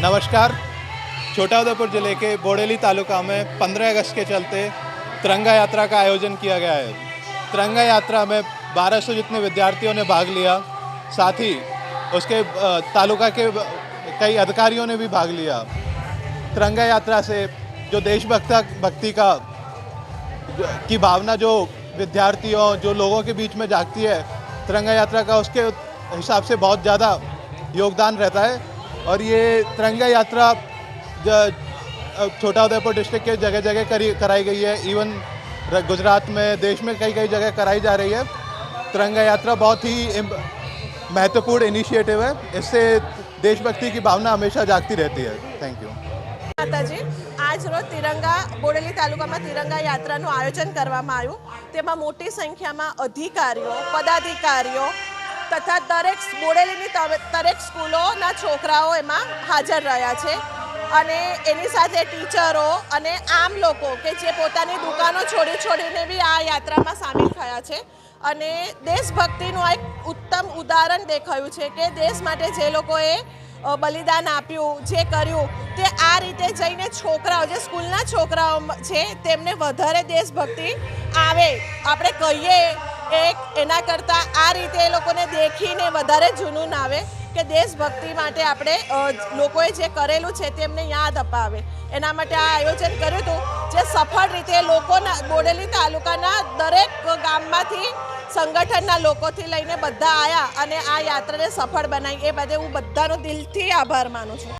नमस्कार। छोटाउदेपुर ज़िले के बोडेली तालुका में 15 अगस्त के चलते तिरंगा यात्रा का आयोजन किया गया है। तिरंगा यात्रा में 1200 जितने विद्यार्थियों ने भाग लिया, साथ ही उसके तालुका के कई अधिकारियों ने भी भाग लिया। तिरंगा यात्रा से जो देशभक्ता भक्ति का, की भावना जो विद्यार्थियों, जो लोगों के बीच में जागती है, तिरंगा यात्रा का उसके हिसाब से बहुत ज़्यादा योगदान रहता है। और ये तिरंगा यात्रा ज- छोटा उदयपुर डिस्ट्रिक्ट के जगह जगह करी कराई गई है इवन र- गुजरात में देश में कई कई जगह कराई जा रही है तिरंगा यात्रा बहुत ही इम- महत्वपूर्ण इनिशिएटिव है इससे देशभक्ति की भावना हमेशा जागती रहती है थैंक यू માતાજી આજ રોજ તિરંગા બોડેલી તાલુકામાં તિરંગા યાત્રાનું આયોજન કરવામાં આવ્યું તેમાં મોટી સંખ્યામાં અધિકારીઓ પદાધિકારીઓ તથા દરેક બોડેલીની દરેક સ્કૂલોના છોકરાઓ એમાં હાજર રહ્યા છે. અને એની સાથે ટીચરો અને આમ લોકો કે જે પોતાની દુકાનો છોડી છોડીને બી આ યાત્રામાં સામેલ થયા છે. અને દેશભક્તિનું એક ઉત્તમ ઉદાહરણ દેખાયું છે કે દેશ માટે જે લોકોએ બલિદાન આપ્યું, જે કર્યું, તે આ રીતે જઈને છોકરાઓ, જે સ્કૂલના છોકરાઓ છે, તેમને વધારે દેશભક્તિ આવે. આપણે કહીએ એક એના કરતાં આ રીતે એ લોકોને દેખીને વધારે જૂનું આવે કે દેશભક્તિ માટે આપણે લોકોએ જે કરેલું છે તેમને યાદ અપાવે. એના માટે આ આયોજન કર્યું હતું, જે સફળ રીતે લોકોના, બોડેલી તાલુકાના દરેક ગામમાંથી સંગઠનના લોકોથી લઈને બધા આવ્યા અને આ યાત્રાને સફળ બનાવી. એ બધે હું બધાનો દિલથી આભાર માનું છું.